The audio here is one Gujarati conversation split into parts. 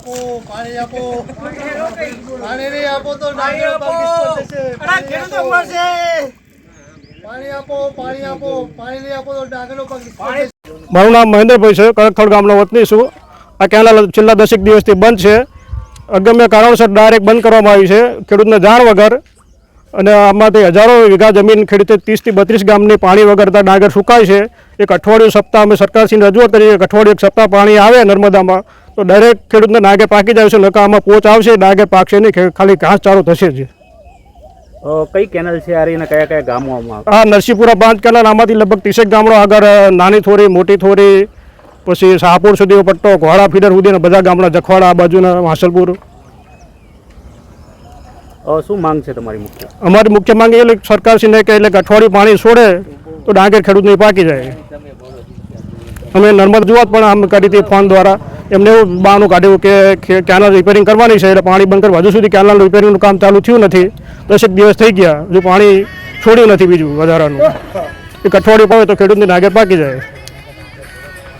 આપો પાણી આપો. પાણી નહીં આપો તો. પાણી આપો. પાણી આપો. પાણી નહીં આપો. તો ડાંગરનો. મારું નામ મહેન્દ્રભાઈ છે કડકથળ ગામનો વતની છું. આ કેનાલ છેલ્લા દસેક દિવસથી બંધ છે. અગમ્ય કારણોસર ડાયરેક્ટ બંધ કરવામાં આવી છે. ખેડૂતને જાણ વગર અને આમાંથી હજારો વીઘા જમીન ખેડૂતે ત્રીસથી બત્રીસ ગામની પાણી વગરતા ડાંગર સુકાય છે. એક અઠવાડિયું સપ્તાહ અમે સરકારશ્રીને રજૂઆત કરી એક અઠવાડિયું એક સપ્તાહ પાણી આવે નર્મદામાં. તો દરેક ખેડૂતને નાગે પાકી જાય છે નકા આમાં પોચ આવશે ડાંગર પાકશે નહીં ખાલી ઘાસ ચારો થશે જ. કઈ કેનલ છે આ અને કયા કયા ગામોમાં આ નરસિંહપુરા પાંચ કેનાલ આમાંથી લગભગ ત્રીસેક ગામડો આગળ નાની થોરી મોટી થોરી પછી શાહપુર સુધીનો પટ્ટો ઘોડા ફીડર સુધીના બધા ગામડા જખવાડા આ બાજુના વાસલપુર. શું માંગ છે તમારી મુખ્ય? અમારી મુખ્ય માંગ એ સરકારશ્રીને કે એટલે અઠવાડિયું પાણી છોડે તો ડાંગર ખેડૂતને પાકી જાય. અમે નર્મદ જોવા પણ આમ કરી હતી ફોન દ્વારા. એમને એવું બહાનું કાઢ્યું કે કેનાલ રિપેરિંગ કરવાની છે, એટલે પાણી બંધ કરવા. હજુ સુધી કેનાલ રિપેરિંગનું કામ ચાલુ થયું નથી. દસેક દિવસ થઈ ગયા, હજુ પાણી છોડ્યું નથી બીજું વધારાનું. એક અઠવાડિયું પાવે તો ખેડૂતને નાગર પાકી જાય.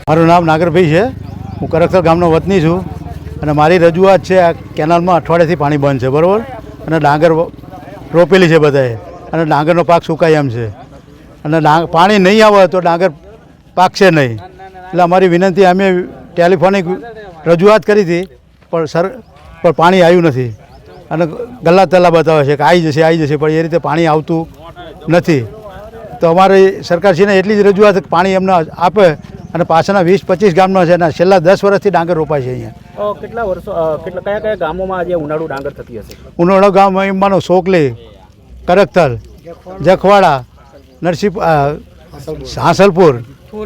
મારું નામ નાગરભાઈ છે. હું કરકસર ગામનો વતની છું. અને મારી રજૂઆત છે, આ કેનાલમાં અઠવાડિયાથી પાણી બંધ છે, બરાબર? અને ડાંગર રોપેલી છે બધાએ. અને ડાંગરનો પાક સુકાય એમ છે. અને પાણી નહીં આવે તો ડાંગર પાકશે નહીં. એટલે અમારી વિનંતી અમે ટેલિફોનિક રજૂઆત કરી હતી પણ સર પણ પાણી આવ્યું નથી. અને ગલ્લા તલ્લા બતાવે છે કે આવી જશે આવી જશે પણ એ રીતે પાણી આવતું નથી. તો અમારે સરકારશ્રીને એટલી જ રજૂઆત કે પાણી એમને આપે અને પાછળના વીસ પચીસ ગામના છે અને છેલ્લા દસ વર્ષથી ડાંગર રોપાય છે અહીંયા. કેટલા વર્ષો કેટલા કયા કયા ગામોમાં આજે ઉનાળુ ડાંગર થતી હશે? ઉનાળો ગામ એમાંનો સોકલી કરકતલ જખવાડા નરસિંહ હાંસલપુર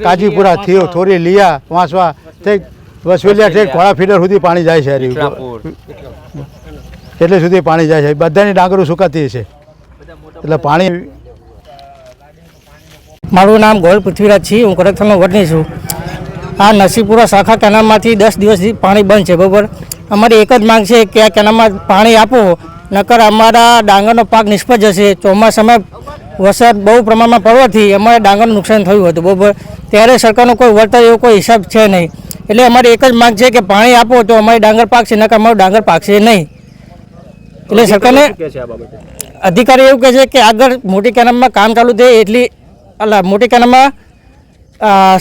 કાજીપુરા થિયો થોરી લીયા વાંસવા. ઠેક વસવેલિયા છે ઘોડા ફીડર સુધી પાણી જાય છે હારી. એટલે સુધી પાણી જાય છે. બધાની ડાંગરો સુકાતી છે એટલે પાણી મારું નામ ગોલ પૃથ્વીરાજ છે હું કરકથલનો વડની છું. આ નસીપુરા શાખા કેનાલમાંથી દસ દિવસથી પાણી બંધ છે બરાબર? અમારી એક જ માંગ છે કે આ કેનાલમાં પાણી આપો નકર અમારા ડાંગરનો પાક નિષ્ફળ જશે. ચોમાસામાં વરસાદ બહુ પ્રમાણમાં પડવાથી અમારે ડાંગરનું નુકસાન થયું હતું બહુ ત્યારે સરકારનો કોઈ વળતર એવો કોઈ હિસાબ છે નહીં. એટલે અમારી એક જ માંગ છે કે પાણી આપો તો અમારી ડાંગર પાકશે નકર અમારું ડાંગર પાકશે નહીં. એટલે સરકારને અધિકારી એવું કહે છે કે આગળ મોટી કેનાલમાં કામ ચાલુ થાય એટલી અલા મોટી કેનાલમાં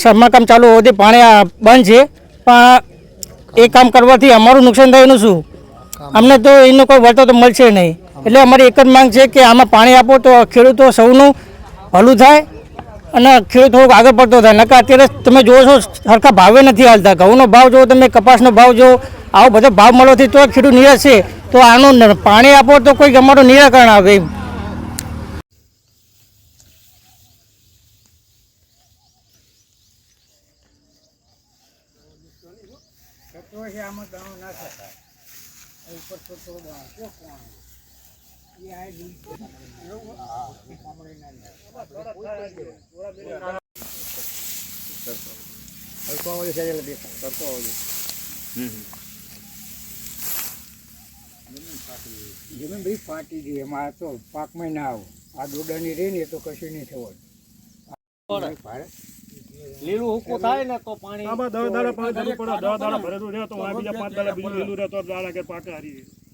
સમારકામ ચાલુ હોવાથી પાણી બંધ છે. પણ એ કામ કરવાથી અમારું નુકસાન થાય શું? અમને તો એનું કોઈ વળતર તો મળશે નહીં. એટલે અમારી એક જ માંગ છે કે આમાં પાણી આપો તો ખેડૂતો સૌનું ભલું થાય અને ખેડૂત થોડુંક આગળ પડતો થાય. નકા અત્યારે તમે જુઓ છો, સરખા ભાવે નથી હાલતા. ઘઉંનો ભાવ જુઓ, તમે કપાસનો ભાવ જુઓ, આવો બધો ભાવ મળવાથી તો ખેડૂત નિરાશ છે. તો આનું પાણી આપો તો કોઈ અમારું નિરાકરણ આવે એમ. જમીન ફાટી ગઈ એમાં આ તો પાકમાં ના આવો આ દોડાની રહી ને તો કશું નહીં થવાનું લીલું હુકું થાય પાણી દસ દાડા ભરેલું રહે તો બીજા પાંચ દાડા બીજું લીલું રહે તો દાડા કે પાકે હારી.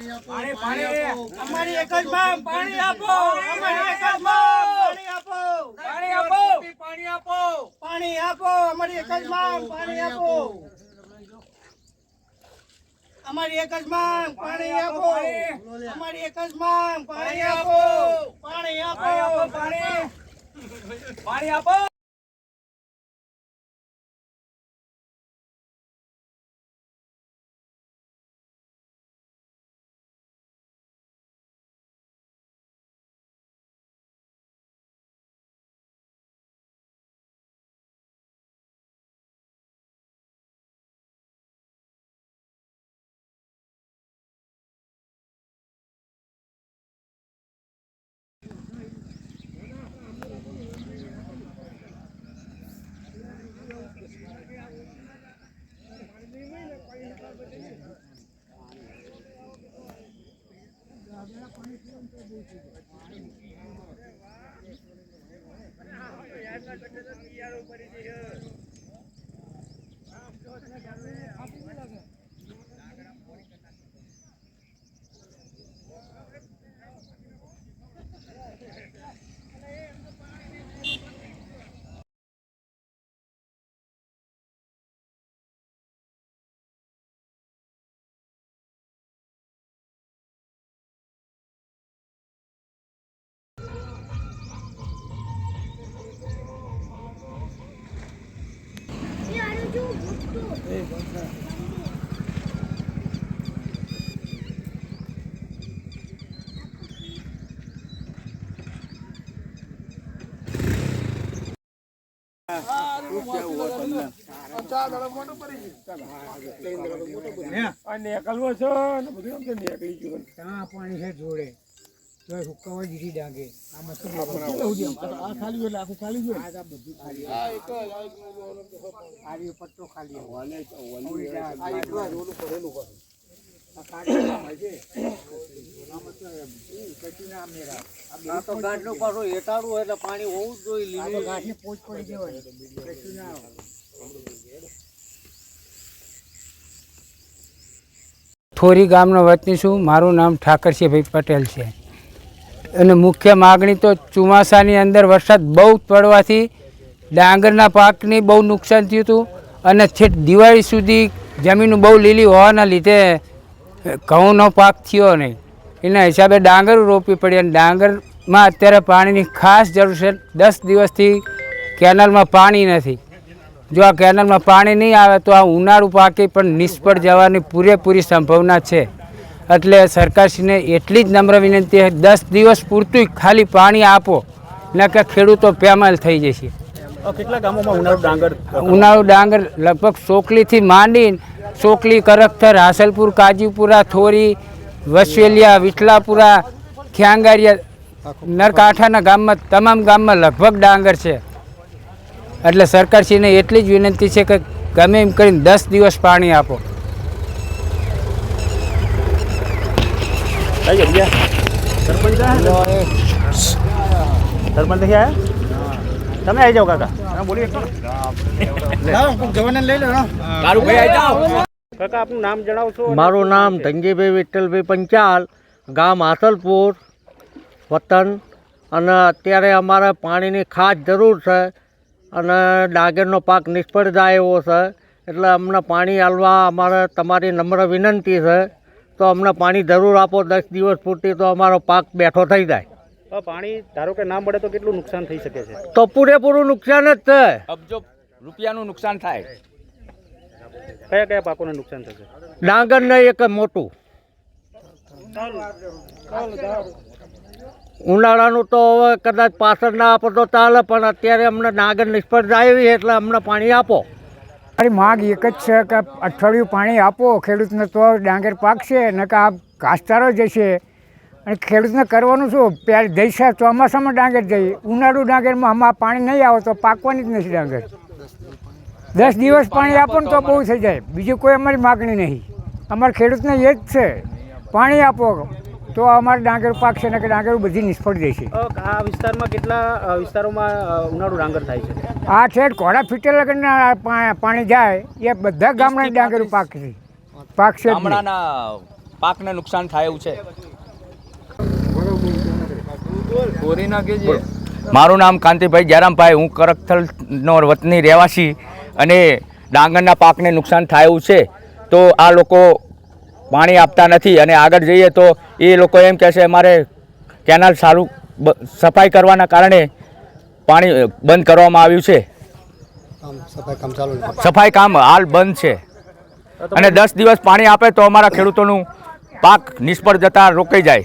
અમારી એક જ માંગ પાણી આપો અમારી એક જ માંગ પાણી આપો પાણી આપો પાણી આપો અમારી એક જ માંગ પાણી આપો અમારી એક જ માંગ પાણી આપો અમારી એક જ માંગ પાણી આપો પાણી આપો પાણી પાણી આપો ત્યાં પાણી છે જોડે તો હુક્કામાં જીરી ડાંગે આમાં શું આ ખાલી એટલે આખું ખાલી ગયું આ બધું ખાલી આ રહ્યો પટ્ટો ખાલી આ એકલા ઓલું ભરેલું હોય. થોરી ગામનો વતની છું. મારું નામ ઠાકરસિંહભાઈ પટેલ છે. અને મુખ્ય માગણી તો ચોમાસાની અંદર વરસાદ બહુ પડવાથી ડાંગરના પાકની બહુ નુકસાન થયું હતું. અને છેક દિવાળી સુધી જમીન બહુ લીલી હોવાના લીધે ઘઉંનો પાક થયો નહીં. એના હિસાબે ડાંગર રોપવી પડી અને ડાંગરમાં અત્યારે પાણીની ખાસ જરૂર છે. દસ દિવસથી કેનાલમાં પાણી નથી. જો આ કેનાલમાં પાણી નહીં આવે તો આ ઉનાળુ પાકે પણ નિષ્ફળ જવાની પૂરેપૂરી સંભાવના છે. એટલે સરકારશ્રીને એટલી જ નમ્ર વિનંતી દસ દિવસ પૂરતું ખાલી પાણી આપો. ન કે ખેડૂતો પેમાલ થઈ જશે. કેટલા ગામોમાં ઉનાળુ ડાંગર ઉનાળુ ડાંગર લગભગ સોકલીથી માંડીને સોકલી કરખતર હાસલપુર કાજીપુરા થોરી વસવેલિયા વિઠલાપુરા ખ્યાંગારિયા નરકાંઠાના ગામમાં તમામ ગામમાં લગભગ ડાંગર છે. એટલે સરકારશ્રીને એટલી જ વિનંતી છે કે ગમે એમ કરીને દસ દિવસ પાણી આપો. સરપંચ સરપંચ તમે આવી જાઓ કાકા. હા, બોલી શકો કાકા આપનું નામ જણાવશો મારું નામ ધનજીભાઈ વિઠ્ઠલભાઈ પંચાલ ગામ આસલપુર વતન. અને અત્યારે અમારે પાણીની ખાસ જરૂર છે અને ડાંગરનો પાક નિષ્ફળ જાય એવો છે. એટલે અમને પાણી આલવા અમારે તમારી નમ્ર વિનંતી છે. તો અમને પાણી જરૂર આપો દસ દિવસ પૂરતી તો અમારો પાક બેઠો થઈ જાય. પાણી ધારો કે ના મળે તો કેટલું નુકસાન થઈ શકે છે? તો પૂરેપૂરું નુકસાન જ થાય અબજો રૂપિયાનું નુકસાન થાય. કયા કયા પાકોને નુકસાન થશે? ડાંગરને એક મોટું. ઉનાળાનું તો હવે કદાચ પાછળ ના આપો તો ચાલે પણ અત્યારે અમને ડાંગર નિષ્ફળ જાય એવી એટલે અમને પાણી આપો. મારી માગ એક જ છે કે અઠવાડિયું પાણી આપો ખેડૂતને તો ડાંગર પાકશે ને કે આ ઘાસચારો જશે અને ખેડૂતને કરવાનું શું? પહેલાં જઈશે ચોમાસામાં ડાંગર જઈએ. ઉનાળુ ડાંગરમાં આમાં પાણી નહીં આવે તો પાકવાની જ નથી ડાંગર. દસ દિવસ પાણી આપો ને તો બહુ થઈ જાય. બીજી કોઈ અમારી માગણી નહીં. અમારા ખેડૂતને એ જ છે. પાણી આપો. તો અમારે ડાંગર પાકશે ને કે ડાંગર બધી નિષ્ફળ જશે અ, આ વિસ્તારમાં કેટલા વિસ્તારોમાં ઉનાળુ ડાંગર થાય છે? આ છેડ ઘોડા ફીટે લગનના પાણી જાય. એ બધા ગામડા ડાંગર પાકશે પાકશે પાક છે ગામડાના પાકને નુકસાન થાય એવું છે. મારું નામ કાંતિભાઈ જયરામભાઈ હું કરકથલનો વતની રહેવાસી અને ડાંગરના પાકને નુકસાન થાય એવું છે. તો આ લોકો પાણી આપતા નથી અને આગળ જઈએ તો એ લોકો એમ કહે છે અમારે કેનાલ સારું બ- સફાઈ કરવાના કારણે પાણી બંધ કરવામાં આવ્યું છે. સફાઈ કામ હાલ બંધ છે. અને દસ દિવસ પાણી આપે તો અમારા ખેડૂતોનું પાક નિષ્ફળ જતા રોકાઈ જાય.